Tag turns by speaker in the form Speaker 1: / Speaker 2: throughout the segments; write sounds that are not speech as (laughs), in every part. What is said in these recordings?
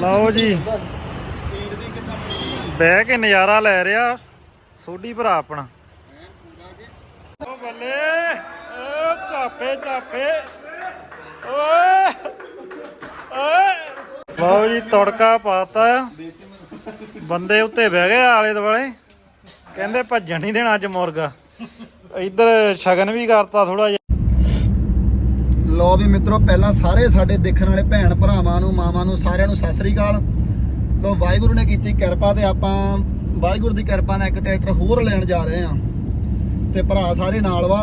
Speaker 1: ਲਓ ਜੀ। ਬਹਿ ਕੇ ਨਜ਼ਾਰਾ ਲੈ ਰਿਹਾ ਸੋਢੀ ਭਰਾ ਆਪਣਾ। ਓ ਬੱਲੇ ਓ ਚਾਪੇ ਚਾਪੇ ਓਏ ਓਏ। ਲਓ ਜੀ ਤੜਕਾ ਪਾਤਾ। ਬੰਦੇ ਉੱਤੇ ਬਹਿ ਗਏ ਆਲੇ ਦੁਆਲੇ। ਕਹਿੰਦੇ ਭੱਜਣ ਨਹੀਂ ਦੇਣਾ ਅੱਜ ਮੁਰਗਾ। ਇੱਧਰ ਸ਼ਗਨ ਵੀ ਕਰਤਾ ਥੋੜਾ
Speaker 2: ਲੋ ਵੀ ਮਿੱਤਰੋ ਪਹਿਲਾਂ ਸਾਰੇ ਸਾਡੇ ਦੇਖਣ ਵਾਲੇ ਭੈਣ ਭਰਾਵਾਂ ਨੂੰ ਮਾਵਾਂ ਨੂੰ ਸਾਰਿਆਂ ਨੂੰ ਸਤਿ ਸ੍ਰੀ ਅਕਾਲ। ਲੋ ਵਾਹਿਗੁਰੂ ਨੇ ਕੀਤੀ ਕਿਰਪਾ ਤੇ ਆਪਾਂ ਵਾਹਿਗੁਰੂ ਦੀ ਕਿਰਪਾ ਨਾਲ ਇੱਕ ਟਰੈਕਟਰ ਹੋਰ ਲੈਣ ਜਾ ਰਹੇ ਆ ਤੇ ਭਰਾ ਸਾਰੇ ਨਾਲ ਵਾ।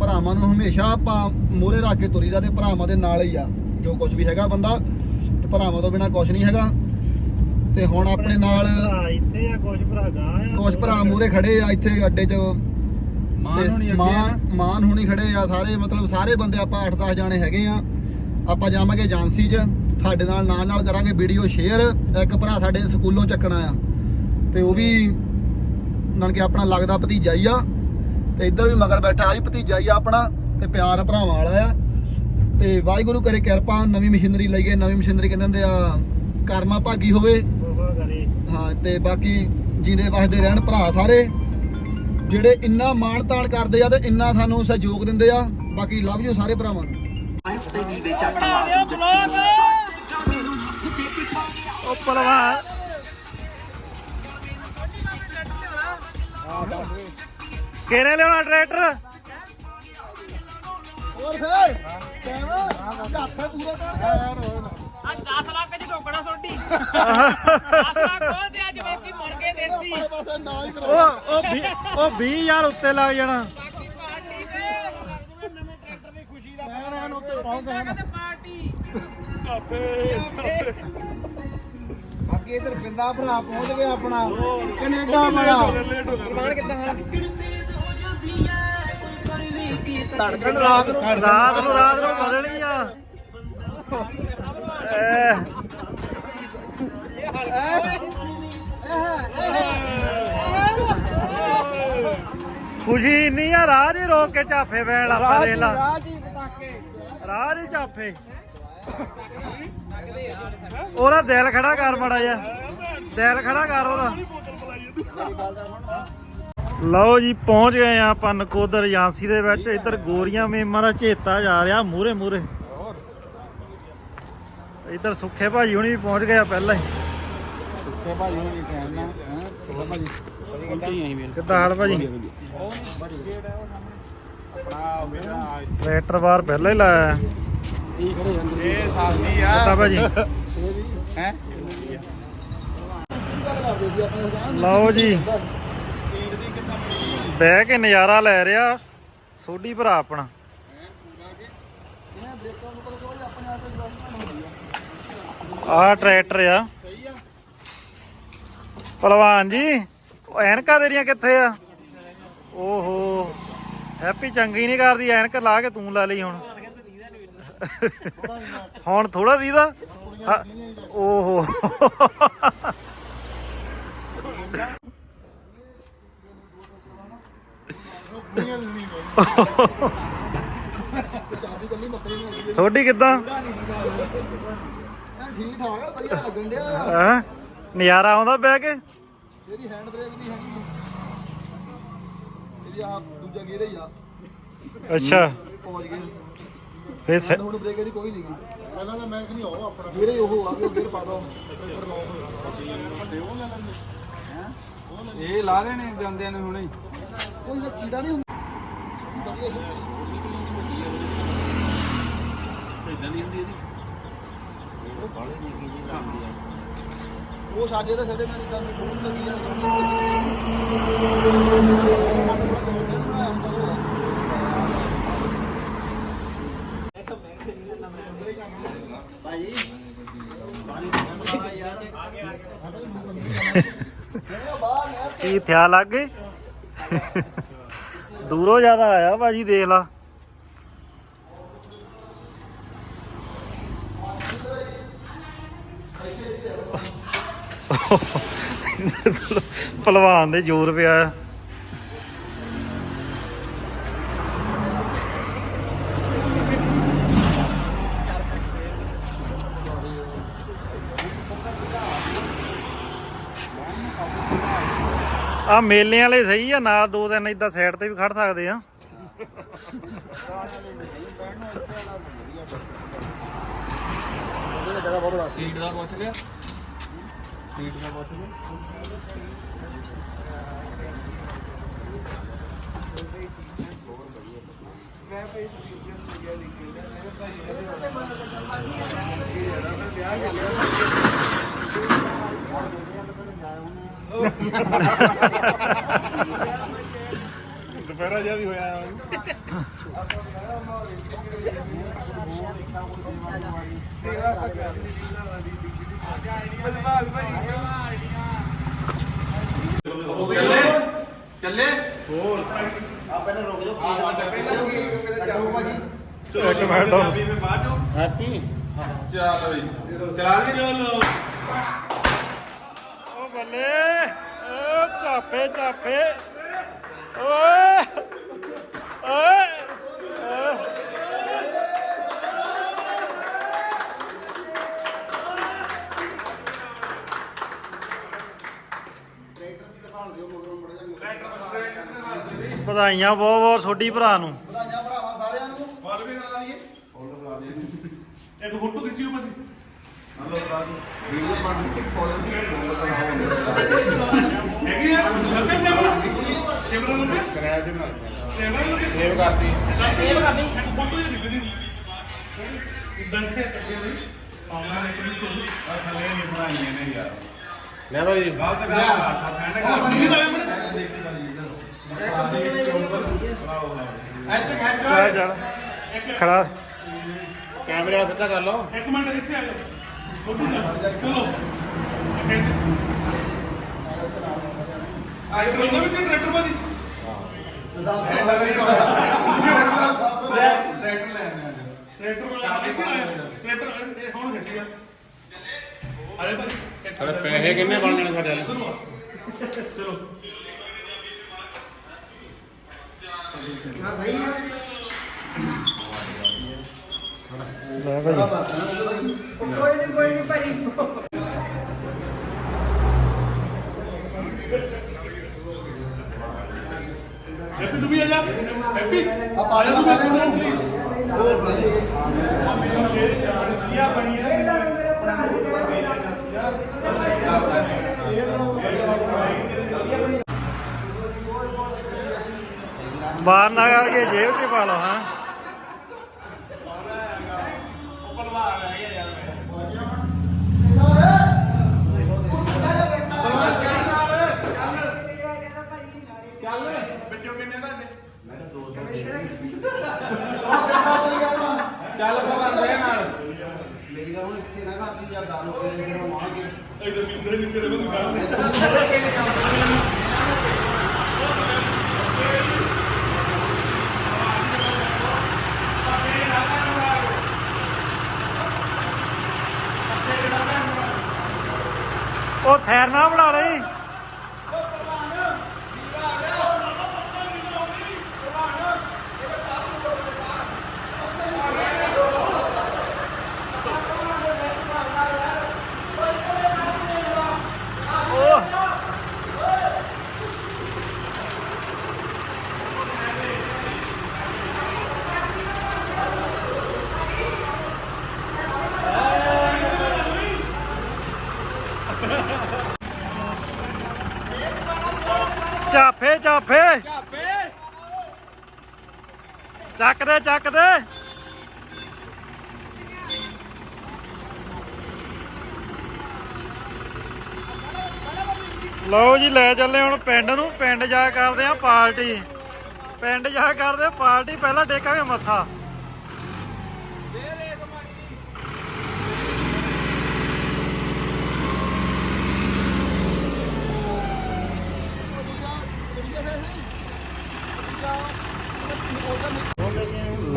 Speaker 2: ਭਰਾਵਾਂ ਨੂੰ ਹਮੇਸ਼ਾ ਆਪਾਂ ਮੋਰੇ ਰੱਖ ਕੇ ਤੁਰੀਦਾ ਤੇ ਭਰਾਵਾਂ ਦੇ ਨਾਲ ਹੀ ਆ। ਜੋ ਕੁਝ ਵੀ ਹੈਗਾ ਬੰਦਾ ਤੇ ਭਰਾਵਾਂ ਤੋਂ ਬਿਨਾ ਕੁਝ ਨਹੀਂ ਹੈਗਾ। ਤੇ ਹੁਣ ਆਪਣੇ ਨਾਲ
Speaker 1: ਇੱਥੇ ਆ ਕੁਝ ਭਰਾ ਗਾਂ ਆ।
Speaker 2: ਕੁਝ ਭਰਾ ਮੂਰੇ ਖੜੇ ਆ ਇੱਥੇ ਅੱਡੇ 'ਚ ਤੇ ਮਾਨ ਮਾਨ ਹੁਣੀ ਖੜੇ ਆ ਸਾਰੇ ਮਤਲਬ ਸਾਰੇ ਬੰਦੇ ਆਪਾਂ 8-10 ਜਾਣੇ ਹੈਗੇ ਆ। ਆਪਾਂ ਜਾਵਾਂਗੇ ਏਜੰਸੀ 'ਚ ਤੁਹਾਡੇ ਨਾਲ ਨਾਲ ਨਾਲ ਕਰਾਂਗੇ ਵੀਡੀਓ ਸ਼ੇਅਰ। ਇੱਕ ਭਰਾ ਸਾਡੇ ਸਕੂਲੋਂ ਚੱਕਣਾ ਆ। ਤੇ ਉਹ ਵੀ ਨਾਲ ਕਿ ਆਪਣਾ ਲੱਗਦਾ ਭਤੀਜਾ ਹੀ ਆ। ਤੇ ਇੱਧਰ ਵੀ ਮਗਰ ਬੈਠਾ ਆ ਵੀ ਭਤੀਜਾ ਹੀ ਆ ਆਪਣਾ। ਤੇ ਪਿਆਰ ਭਰਾਵਾਂ ਵਾਲਾ ਆ। ਤੇ ਵਾਹਿਗੁਰੂ ਕਰੇ ਕਿਰਪਾ ਨਵੀਂ ਮਸ਼ੀਨਰੀ ਲਈਏ। ਨਵੀਂ ਮਸ਼ੀਨਰੀ ਕਹਿੰਦੇ ਹੁੰਦੇ ਆ ਕਰਮਾ ਭਾਗੀ ਹੋਵੇ
Speaker 1: ਕਰੇ।
Speaker 2: ਹਾਂ ਤੇ ਬਾਕੀ ਜਿੰਦੇ ਵਸਦੇ ਰਹਿਣ ਭਰਾ ਸਾਰੇ। ਜਿਹੜੇ ਇੰਨਾ ਮਾਣ ਤਾਣ ਕਰਦੇ ਆ ਤੇ ਇੰਨਾ ਸਾਨੂੰ ਸਹਿਯੋਗ ਦਿੰਦੇ ਆ ਬਾਕੀ ਲਵ ਯੂ ਸਾਰੇ ਭਰਾਵਾਂ ਨੂੰ।
Speaker 1: ਉਹ ਕਿਹਨੇ ਲਿਆਉਣਾ ਟਰੈਕਟਰ?
Speaker 2: ਹੋਰ ਫੇਰ? ਕਿਵੇਂ ਹੱਥੇ ਪੂਰਾ ਕਰ
Speaker 3: ਅੱਜ 10 ਲੱਖ ਚ ਟੋਕੜਾ ਸੋਡੀ 10 ਲੱਖ ਉਹ ਤੇ ਅੱਜ ਵੇਖੀ ਮੁਰਗੇ ਦੇਸੀ।
Speaker 2: ਪਾਸੇ ਨਾ ਹੀ
Speaker 1: ਉਹ ਉਹ ਵੀਹ- ਉਹ 20000 ਉੱਤੇ ਲੱਗ ਜਾਣਾ।
Speaker 3: ਤੇ। ਪਾਰਟੀ?
Speaker 2: ਬਾਕੀ ਇਧਰ ਬਿੰਦਾ ਭਰਾ ਪਹੁੰਚ ਗਿਆ ਆਪਣਾ। ਕੈਨੇਡਾ ਵਾਲਾ।
Speaker 3: ਮਾਨ ਕਿੱਦਾਂ ਹਾਂ?
Speaker 2: ਧੜਕਣ ਰਾਤ ਨੂੰ
Speaker 1: ਰਾਤ ਨੂੰ ਰਾਤ ਨੂੰ ਬਦਲਣੀ ਆ। ਖੁਸ਼ੀ ਨਹੀਂ ਆ ਰਾਹ ਹੀ ਰੋਕ ਕੇ ਝਾਫੇ ਪੈਣ ਲੱਪਾ ਦੇ ਲਾ। ਰਾਹ ਹੀ ਝਾਫੇ। ਉਹਦਾ ਦਿਲ ਖੜਾ ਕਰ ਮੜਾ ਜਾ ਦਿਲ ਖੜਾ ਕਰ ਉਹਦਾ। ਲਓ ਜੀ ਪਹੁੰਚ ਗਏ ਆ ਆਪਾਂ ਨਕੋਦਰ ਏਜੰਸੀ ਦੇ ਵਿੱਚ। ਇੱਧਰ ਗੋਰੀਆਂ ਮੇਮਾਂ ਦਾ ਝੇਤਾ ਜਾ ਰਿਹਾ ਮੂਰੇ ਮੂਰੇ ਇੱਧਰ ਸੁੱਖੇ ਭਾਜੀ ਹੁਣੀ ਵੀ ਪਹੁੰਚ ਗਏ ਆ ਪਹਿਲਾਂ ਹੀ।
Speaker 2: ਤੇ ਭਾਜੀ ਵੀ ਟਾਈਮ ਨਾ ਹਾਂ? ਥੋੜਾ ਭਾਜੀ
Speaker 1: ਕਿੱਦਾਂ ਹਾਲ ਭਾਜੀ? ਟਰੈਕਟਰ ਬਾਹਰ ਪਹਿਲਾਂ ਹੀ ਲਾਇਆ
Speaker 2: ਇਹ ਖੜੇ ਜਾਂਦੇ
Speaker 4: ਇਹ ਸਾਥੀ ਆ।
Speaker 1: ਕਿੱਦਾਂ ਭਾਜੀ?
Speaker 4: ਹੈ?
Speaker 1: ਲਓ ਜੀ। ਬਹਿ ਕੇ ਨਜ਼ਾਰਾ ਲੈ ਰਿਹਾ ਸੋਢੀ ਭਰਾ ਆਪਣਾ। ਆਹ ਟਰੈਕਟਰ ਆ। ਪਹਿਲਵਾਨ ਜੀ ਐਨਕਾਂ ਤੇਰੀਆਂ ਕਿੱਥੇ ਆ? ਓਹੋ, ਹੈਪੀ ਚੰਗੀ ਨਹੀਂ ਕਰਦੀ, ਐਨਕ ਲਾ ਕੇ ਤੂੰ ਲਾ ਲਈ ਹੁਣ। ਹੁਣ ਥੋੜਾ ਦੀਦਾ? ਓਹੋ। ਸੋਢੀ ਕਿਦਾਂ?
Speaker 2: ਠੀਕ ਠਾਕ ਆ ਵਧੀਆ ਲੱਗਣ ਡਿਆ। ਆ।
Speaker 1: ਹੈਂ? ਨਜ਼ਾਰਾ ਆਉਂਦਾ ਬਹਿ ਕੇ?
Speaker 2: ਇਹਦੀ ਹੈਂਡ ਬ੍ਰੇਕ ਨਹੀਂ ਹੈਗੀ। ਇਹਦੀ ਆ ਦੂਜਾ ਗੇਅਰ ਹੀ ਆ।
Speaker 1: ਅੱਛਾ।
Speaker 2: ਪਹੁੰਚ ਗਏ
Speaker 1: ਫੇਰ ਸ-
Speaker 2: ਹੁਣ ਬ੍ਰੇਕ ਇਹਦੀ ਕੋਈ ਨਹੀਂ ਪਹਿਲਾਂ ਤਾਂ ਮੈਂ ਨਹੀਂ ਉਹ ਆਪਣਾ। ਗੇਅਰ ਹੀ ਉਹ ਆ ਵੀ ਗੇਅਰ ਪਾ ਦੋ।
Speaker 4: ਇਹ ਲਾ ਦੇਣੇ ਜਾਂਦਿਆਂ ਨੂੰ ਹੁਣੇ।
Speaker 2: ਉਹ ਜਿਹੜਾ ਕੀੜਾ ਨਹੀਂ ਹੁੰਦਾ। ਵਧੀਆ ਉਹ ਸਾਜੇ ਦਾ ਸਾਡੇ ਨਾਲ ਇਦਾਂ ਬਹੁਤ ਲੱਗੀ
Speaker 1: ਕੀ ਥਿਆ ਲੱਗ ਗਏ ਦੂਰੋਂ ਜ਼ਿਆਦਾ ਆਇਆ ਭਾਜੀ, ਦੇਖ ਲਾ। ਪਹਿਲਵਾਨ ਦੇ ਜ਼ੋਰ ਪਿਆ। ਆ ਆ ਮੇਲੇ ਵਾਲੇ ਸਹੀ ਆ, ਨਾਲ ਦੋ ਦਿਨ ਇਦਾਂ ਸਾਈਡ ਤੇ ਵੀ ਖੜ ਸਕਦੇ ਆ।
Speaker 4: ਸੀਟ ਦਾ ਪੁੱਛ ਲਿਆ ਸੀਟ ਦਾ ਪੁੱਛ ਲਿਆ ਦੁਪਹਿਰਾ ਜਿਹਾ ਵੀ ਹੋਇਆ। (laughs) ਚੱਲੇ?
Speaker 2: ਆ ਪਹਿਲਾਂ ਰੁਕ ਜਾਓ ਕੱਟੋ ਭਾਜੀ
Speaker 1: ਇੱਕ ਮਿੰਟ।
Speaker 4: ਹੈਪੀ। ਚਲੋ ਜੀ ਚਲਾ ਦੀ ਚਲੋ।
Speaker 1: ਓ ਬੱਲੇ। ਓ ਚਾਪੇ ਚਾਪੇ ਓਏ। ਵਧਾਈਆਂ ਬਹੁਤ ਬਹੁਤ ਛੋਟੀ ਭਰਾ ਨੂੰ।
Speaker 2: ਵਧਾਈਆਂ ਭਰਾਵਾਂ ਸਾਰਿਆਂ ਨੂੰ।
Speaker 4: ਫੋਲ ਵੀ ਨਾਲ ਆਈਏ ਫੋਲ ਬੁਲਾ ਦੇ।
Speaker 5: ਇੱਕ ਫੋਟੋ ਖਿੱਚਿਓ ਭਾਜੀ। ਹੈਗੀ ਆ? ਲੱਗੇ ਕੈਮਰਾ ਕੈਮਰਾ ਲੱਗੇ
Speaker 4: ਸਕ੍ਰੈਚ ਬਣਾ
Speaker 5: ਕੈਮਰਾ ਲੱਗੇ
Speaker 4: ਸੇਵ ਕਰਤੀ।
Speaker 3: ਸੇਵ ਕਰਦੀ
Speaker 5: ਇੱਕ ਫੋਟੋ ਹੀ ਨਿਕਲਦੀ ਇਦਾਂ ਕਿ ਚੱਕੇ ਹੋਈ ਆਉਣਾ ਇੱਕ ਵੀ ਸਟੋਰੀ
Speaker 4: ਆ ਥੱਲੇ ਨਹੀਂ ਬਣਾਈਆਂ ਨੇ ਯਾਰ।
Speaker 2: ਲੈ ਭਾਈ
Speaker 4: ਗਲਤ ਕਰ ਸੈਂਡ
Speaker 1: ਚੱਲ ਚੱਲ ਖੜਾ।
Speaker 2: ਕੈਮਰੇ ਨਾਲ ਸਿੱਧਾ ਕਰ ਲਓ।
Speaker 5: ਇੱਕ ਮਿੰਟ ਇੱਥੇ ਆ ਜਾਓ। ਲੈ ਚਲੋ। ਆਈ ਬੋਲਦਾ ਵੀ ਟਰੈਕਟਰ ਭਾਜੀ ਟਰੈਕਟਰ ਵਾਲਾ ਆਇਆ ਟਰੈਕਟਰ ਇਹ ਹੁਣ ਗੱਡੀ ਆ। ਅਰੇ
Speaker 2: ਸਾਡੇ ਪੈਸੇ ਕਿੰਨੇ ਬਣ ਜਾਣੇ ਸਾਡੇ ਵਾਲੇ।
Speaker 5: ਚਲੋ।
Speaker 1: ਲੈ ਭਾਈ
Speaker 5: ਹੈਪੀ ਤੂੰ ਵੀ ਆ ਜਾ ਹੈਪੀ
Speaker 2: ਆ ਪਾ ਦੇ ਸਾਰਿਆਂ ਨੂੰ ਹੋਰ ਭਾਈ
Speaker 1: ਬਾਹਰ ਨਾ ਕਰਕੇ ਜੇਬ 'ਚ ਪਾ ਲਓ ਹਾਂ
Speaker 4: ਬੱਚੋ ਕਿੰਨੇ ਤੁਹਾਡੇ ਚੱਲ ਭਗਵਾਨ ਦੇ ਨਾਲ
Speaker 2: ਮੇਰੀ ਗੱਲ ਹੁਣ ਇੱਥੇ ਨਾ ਕਰਦੀ ਜਾਂ ਦਾਰੂ ਕੇ ਫਿਰ ਉਹ ਆਵਾਂਗੇ
Speaker 5: ਇਧਰ ਵੀ ਮੇਰੇ ਨਿੱਕੇ ਦੇ ਬੰਦ ਕਰ
Speaker 1: ਉਹ ਖੈਰ ਨਾ ਬਣਾ ਲਈ। ਚਾਫੇ ਚਾਫੇ ਚੱਕ ਦੇ ਚੱਕ ਦੇ। ਲਓ ਜੀ ਲੈ ਚੱਲੇ ਹੁਣ ਪਿੰਡ ਨੂੰ। ਪਿੰਡ ਜਾ ਕਰਦੇ ਆ ਪਾਰਟੀ। ਪਿੰਡ ਜਾ ਕਰਦੇ ਆ ਪਾਰਟੀ। ਪਹਿਲਾਂ ਟੇਕਾਂਗੇ ਮੱਥਾ।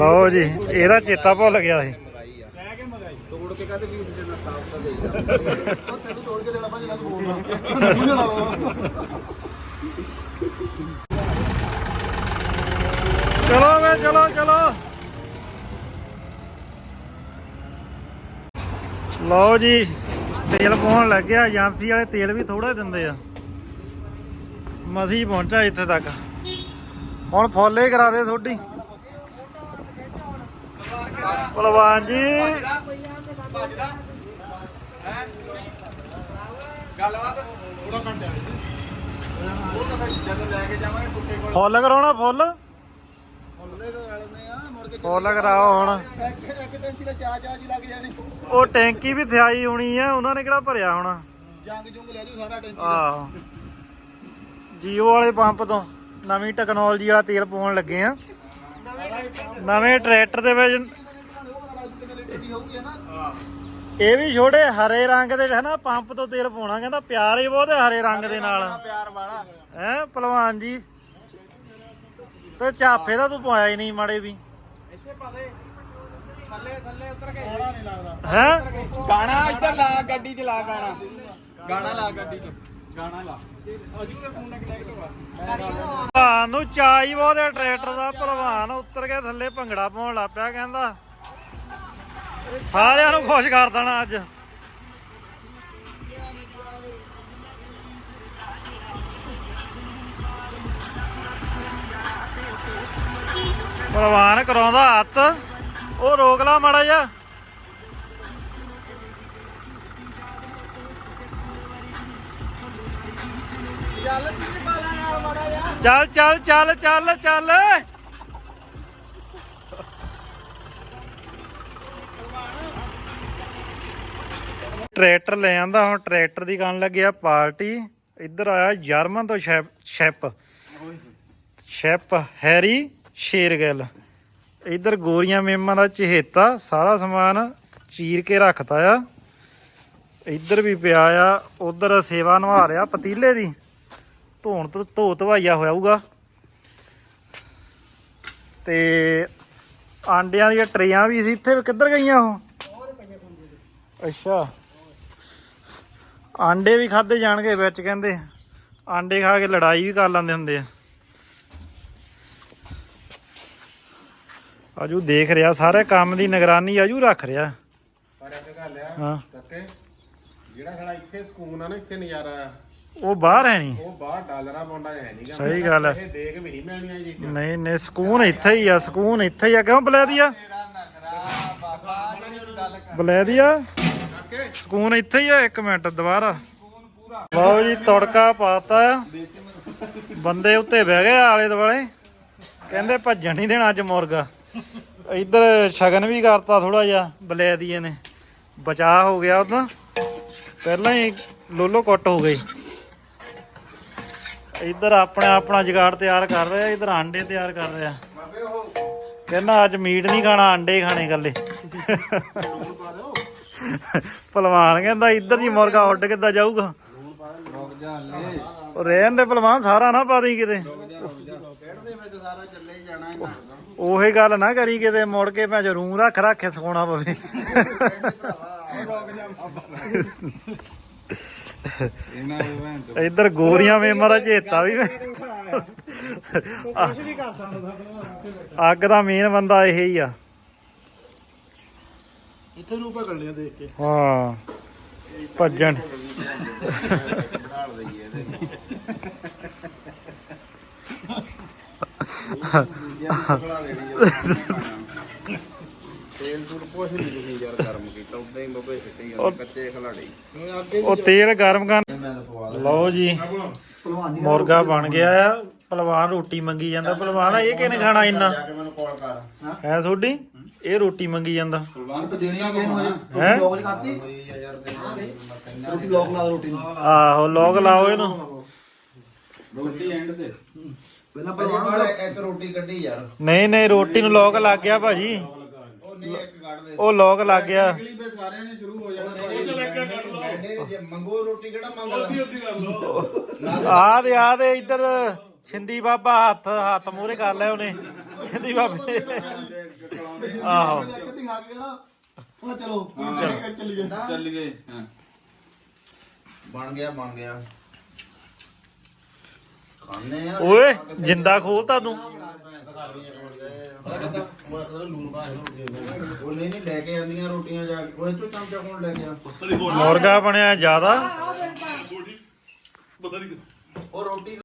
Speaker 1: ਲਓ ਜੀ ਇਹਦਾ ਚੇਤਾ ਭੁੱਲ ਗਿਆ ਸੀ।
Speaker 2: ਤੋੜ ਕੇ ਕਹਿੰਦੇ ਵੀ ਉਸ ਦੇ ਨਾਲ ਸਟਾਫ ਤਾਂ ਦੇਈਦਾ। ਉਹ ਤੈਨੂੰ ਤੋੜ ਕੇ ਦੇਣਾ ਭਾਜੀ ਮੈਂ ਤੂੰ ਬੋਲਦਾ ਮੂੰਹ ਨਾਲ ਲਾਵਾ
Speaker 1: ਚਲੋ ਵੇ ਚਲੋ ਚਲੋ। ਲਓ ਜੀ ਤੇਲ ਪਾਉਣ ਲੱਗਿਆ। ਏਜੰਸੀ ਵਾਲੇ ਤੇਲ ਵੀ ਥੋੜਾ ਦਿੰਦੇ ਆ। ਮਸੀ ਪਹੁੰਚਾ ਇੱਥੇ ਤੱਕ। ਹੁਣ ਫੋਲੇ ਕਰਾ ਦੇ ਤੁਹਾਡੀ ਭਲਵਾਨ ਜੀ।
Speaker 4: ਭੱਜਦਾ ਹੈ ਗੱਲਬਾਤ ਥੋੜਾ ਘੰਟਾ ਉਹ ਤਾਂ ਜਦੋਂ ਲੈ ਕੇ ਜਾਵਾਂਗੇ ਸੁੱਕੇ ਕੋਲ।
Speaker 1: ਫੁੱਲ ਕਰਾਉਣਾ ਫੁੱਲ?
Speaker 2: ਆ
Speaker 1: ਫੁੱਲ ਕਰਾਓ ਹੁਣ।
Speaker 2: ਇੱਕ ਟੈਂਕੀ ਦਾ ਚਾ ਚਾ ਜੀ ਲੱਗ ਜਾਣੀ।
Speaker 1: ਉਹ ਟੈਂਕੀ ਵੀ ਥਿਆਈ ਹੋਣੀ ਆ ਉਹਨਾਂ ਨੇ ਕਿਹੜਾ ਭਰਿਆ ਹੋਣਾ?
Speaker 2: ਜੰਗ ਜੁੰਗ ਲੈ ਜੂ ਸਾਰਾ ਟੈਂਕੀ
Speaker 1: ਆਹ। ਜੀਓ ਵਾਲੇ ਪੰਪ ਤੋਂ ਨਵੀਂ ਟੈਕਨੋਲੋਜੀ ਵਾਲਾ ਤੇਲ ਪਾਉਣ ਲੱਗੇ ਆ। ਨਵੇਂ ਟਰੈਕਟਰ ਦੇ ਵਿੱਚ
Speaker 2: ਉਹ ਪਤਾ ਲੱਗ ਜੂ ਕਿੰਨੇ ਲੀਟਰ ਦੀ ਹੋਊਗੀ ਨਾ
Speaker 1: ਇਹ ਵੀ ਛੋਟੇ ਹਰੇ ਰੰਗ ਦੇ ਹੈ ਨਾ ਪੰਪ ਤੋਂ ਤੇਲ ਪਾਉਣਾ ਕਹਿੰਦਾ ਪਿਆਰ ਹੀ ਬਹੁਤ ਹੈ ਹਰੇ ਰੰਗ ਦੇ ਨਾਲ।
Speaker 4: ਪਿਆਰ ਵਾਲਾ।
Speaker 1: ਹੈ ਪਹਿਲਵਾਨ ਜੀ। ਤੇ ਝਾਫੇ ਦਾ ਤੂੰ ਪਾਇਆ ਹੀ ਨਹੀਂ ਮਾੜੇ ਵੀ। ਹੈ?
Speaker 4: ਗਾਣਾ ਇੱਧਰ ਲਾ ਗੱਡੀ 'ਚ ਲਾ ਗਾਣਾ। ਗਾਣਾ ਲਾ ਗੱਡੀ 'ਚ। ਗਾਣਾ ਲਾ।
Speaker 1: ਭਲਵਾਨ ਨੂੰ ਚਾਈ ਬਹੁਤ ਹੈ ਟਰੈਕਟਰ ਦਾ। ਭਲਵਾਨ ਉੱਤਰ ਕੇ ਥੱਲੇ ਭੰਗੜਾ ਪਾਉਣ ਲੱਗ ਪਿਆ ਕਹਿੰਦਾ। ਸਾਰਿਆਂ ਨੂੰ ਖੁਸ਼ ਕਰ ਦੇਣਾ ਅੱਜ। ਪ੍ਰਵਾਨ ਕਰਾਉਂਦਾ ਹੱਥ, ਉਹ ਰੋਕ ਲਾ ਮਾੜਾ ਜਿਹਾ। ਚੱਲ ਚੱਲ ਚੱਲ ਚੱਲ ਚੱਲ। ਟਰੈਕਟਰ ਲੈ ਆਂਦਾ, ਹੁਣ ਟਰੈਕਟਰ ਦੀ ਕਰਨ ਲੱਗਿਆ ਪਾਰਟੀ। ਇੱਧਰ ਆਇਆ ਜਰਮਨ ਤੋਂ ਸ਼ੈਪ ਸ਼ੈਪ। ਸ਼ੈਪ ਹੈਰੀ ਸ਼ੇਰਗਿੱਲ। ਇੱਧਰ ਗੋਰੀਆਂ ਮੇਮਾਂ ਦਾ ਚਹੇਤਾ, ਸਾਰਾ ਸਮਾਨ ਚੀਰ ਕੇ ਰੱਖਤਾ ਆ। ਇੱਧਰ ਵੀ ਪਿਆ ਆ, ਉਧਰ ਸੇਵਾ ਨਿਭਾ ਰਿਹਾ ਪਤੀਲੇ ਦੀ। ਧੋਣ ਤੋਂ ਧੋ ਧਵਾਈਆ ਹੋਇਆ ਹੋਊਗਾ। ਤੇ ਆਂਡਿਆਂ ਦੀਆਂ ਟਰੇਆਂ ਵੀ ਸੀ, ਇੱਥੇ ਕਿੱਧਰ ਗਈਆਂ ਉਹ? ਅੱਛਾ। ਆਂਡੇ ਵੀ ਖਾਦੇ ਜਾਣਗੇ ਵਿੱਚ ਕਹਿੰਦੇ। ਆਂਡੇ ਖਾ ਕੇ ਲੜਾਈ ਵੀ ਕਰ ਲੈਂਦੇ ਹੁੰਦੇ ਆ। ਆਜੂ ਦੇਖ ਰਿਹਾ ਸਾਰੇ ਕੰਮ ਦੀ ਨਿਗਰਾਨੀ ਆਜੂ ਰੱਖ ਰਿਹਾ।
Speaker 6: ਪਰ ਇੱਕ ਗੱਲ ਆ
Speaker 1: ਹਾਂ।
Speaker 6: ਤੱਕੇ ਜਿਹੜਾ ਸਾਡਾ ਇੱਥੇ ਸਕੂਨ ਆ ਨਾ ਇੱਥੇ ਨਜ਼ਾਰਾ ਆ।
Speaker 1: ਉਹ ਬਾਹਰ ਹੈ ਨਹੀਂ।
Speaker 6: ਉਹ ਬਾਹਰ ਡਾਲਰਾਂ ਪੌਂਡਾਂ ਹੈ ਨਹੀਂਗਾ
Speaker 1: ਸਹੀ ਗੱਲ ਆ।
Speaker 6: ਇਹ ਦੇਖ ਵੀ ਨਹੀਂ ਮਿਲਣੀਆਂ ਜੀ
Speaker 1: ਨਹੀਂ ਨਹੀਂ ਸਕੂਨ ਇੱਥੇ ਹੀ ਆ ਸਕੂਨ ਇੱਥੇ ਹੀ ਆ। ਕਿਉਂ ਬਲੈਦੀਆ ਬਲੈਦੀਆ ਸਕੂਨ ਇੱਥੇ ਹੀ ਆ ਇੱਕ ਮਿੰਟ ਦੁਬਾਰਾ। ਲਓ ਜੀ ਤੜਕਾ ਪਾਤਾ। ਬੰਦੇ ਉੱਤੇ ਬਹਿ ਗਏ ਆਲੇ ਦੁਆਲੇ। ਕਹਿੰਦੇ ਭੱਜਣ ਨਹੀਂ ਦੇਣਾ ਅੱਜ ਮੁਰਗਾ। ਇੱਧਰ ਸ਼ਗਨ ਵੀ ਕਰਤਾ ਥੋੜਾ ਜਿਹਾ ਬਲੈਦੀਏ ਨੇ। ਬਚਾ ਹੋ ਗਿਆ ਉਦੋਂ। ਪਹਿਲਾਂ ਹੀ ਲੋਲੋ ਕੁੱਟ ਹੋ ਗਈ। ਇੱਧਰ ਆਪਣਾ ਆਪਣਾ ਜਗਾੜ ਤਿਆਰ ਕਰ ਰਿਹਾ ਇੱਧਰ ਆਂਡੇ ਤਿਆਰ ਕਰ ਰਿਹਾ। ਕਹਿੰਦਾ ਅੱਜ ਮੀਟ ਨਹੀਂ ਖਾਣਾ ਆਂਡੇ ਖਾਣੇ ਗੱਲੇ ਭਲਵਾਨ ਕਹਿੰਦਾ ਇੱਧਰ ਜੀ ਮੁਰਗਾ ਉੱਡ ਕਿੱਦਾਂ ਜਾਊਗਾ? ਉਹ ਰਹਿਣ ਦੇ ਭਲਵਾਨ ਸਾਰਾ ਨਾ ਪਾ ਦੇਈ ਕਿਤੇ।
Speaker 2: ਦੇ ਵਿੱਚ ਸਾਰਾ ਚੱਲੇ ਹੀ ਜਾਣਾ ਇਹਨਾਂ ਦਾ
Speaker 1: ਉਹੀ ਗੱਲ ਨਾ ਕਰੀ ਕਿਤੇ ਮੁੜ ਕੇ ਭੈਣ ਰੂਮ ਰੱਖ ਰੱਖ ਕੇ ਸੌਣਾ ਪਵੇ।
Speaker 4: ਇਹਨਾਂ ਦੇ ਭੈਣ ਚੋ
Speaker 1: ਇੱਧਰ ਗੋਰੀਆਂ ਮੇਮਾ ਦਾ ਚੇਤਾ ਵੀ ਅੱਗ ਦਾ ਮੇਨ ਬੰਦਾ ਇਹ ਹੀ ਆ।
Speaker 2: ਇੱਥੇ ਰੂਪਾ ਗੱਲੀਆਂ ਦੇਖ ਕੇ।
Speaker 1: ਹਾਂ ਭੱਜਣ।
Speaker 6: ਤੇਲ ਤੂਲ ਕੁਛ ਨਹੀਂ ਤੁਸੀਂ ਯਾਰ ਗਰਮ ਕੀਤਾ ਉਦਾਂ ਹੀ ਬੱਬੇ ਸਿੱਟੇ ਜਾਂਦੇ ਕੱਚੇ ਖਲਾੜੀ।
Speaker 2: ਅੱਗੇ
Speaker 1: ਉਹ ਤੇਲ ਗਰਮ ਕਰਨ ਲਓ ਜੀ। ਮੁਰਗਾ ਬਣ ਗਿਆ ਆ ਪਹਿਲਵਾਨ ਰੋਟੀ ਮੰਗੀ ਜਾਂਦਾ ਪਹਿਲਵਾਨ ਇਹ ਕਿਹਨੇ ਖਾਣਾ ਇੰਨਾ? ਹੈ ਤੁਹਾਡੀ? ਇਹ ਰੋਟੀ ਮੰਗੀ ਜਾਂਦਾ।
Speaker 2: ਕਿਹਨ ਹੋ? ਜਾ
Speaker 1: ਹੈਂ?
Speaker 2: ਲੋਕ ਕਰਤੀ
Speaker 6: ਯਾਰ ਤੇ
Speaker 2: ਰੋਟੀ ਲੋਕ ਲਾ ਦਿਓ ਰੋਟੀ ਨੂੰ।
Speaker 1: ਆਹੋ ਲੋਕ ਲਾਓ ਇਹਨੂੰ।
Speaker 4: ਰੋਟੀ ਐਂਡ ਤੇ।
Speaker 2: ਪਹਿਲਾਂ
Speaker 6: ਵਾਲੇ ਇੱਕ ਰੋਟੀ ਕੱਢੀ ਯਾਰ।
Speaker 1: ਨਹੀਂ ਨਹੀਂ ਰੋਟੀ ਨੂੰ ਲੋਕ ਲੱਗ ਗਿਆ ਭਾਜੀ।
Speaker 6: ਉਹ ਨਹੀਂ ਇੱਕ ਕੱਢ ਦੇ।
Speaker 1: ਉਹ ਲੋਕ ਲੱਗ ਗਿਆ।
Speaker 4: ਅਗਲੀ ਬੇ ਸਾਰਿਆਂ ਨੇ ਸ਼ੁਰੂ ਹੋ ਜਾਣਾ।
Speaker 6: ਬੈਠੇ ਜੇ ਮੰਗੋ ਰੋਟੀ ਕਿਹੜਾ ਮੰਗਦਾ?
Speaker 5: ਅੱਧੀ ਕਰ ਲਓ।
Speaker 1: ਆ ਦੇ ਆ ਦੇ ਇੱਧਰ। ਛਿੰਦੀ ਬਾਬਾ ਹੱਥ ਹੱਥ ਮੂਹਰੇ ਕਰ ਲਿਆ ਉਹਨੇ। ਛਿੰਦੀ ਬਾਬੇ। ਆਹੋ।
Speaker 2: ਕਿੱਥੇ ਖਾ ਕੇ ਨਾ ਹੁਣ ਚਲੋ ਚੱਲੀਏ
Speaker 4: ਚੱਲ ਗਏ ਹਾਂ
Speaker 6: ਬਣ ਗਿਆ ਬਣ ਗਿਆ। ਖਾਣੇ ਆ।
Speaker 1: ਓਏ ਜਿੰਦਾ ਖੋਲਤਾ ਤੂੰ।
Speaker 6: ਉਹ ਨਹੀਂ ਨਹੀਂ ਲੈ ਕੇ ਆਂਦੀਆਂ ਰੋਟੀਆਂ ਜਾ ਕੇ। ਉਹ ਚੋਂ ਚਮਚਾ ਕੋਣ ਲੈ ਗਿਆ
Speaker 1: ਮੁਰਗਾ ਬਣਿਆ ਜ਼ਿਆਦਾ।
Speaker 5: ਪਤਾ ਨਹੀਂ
Speaker 6: ਉਹ ਰੋਟੀ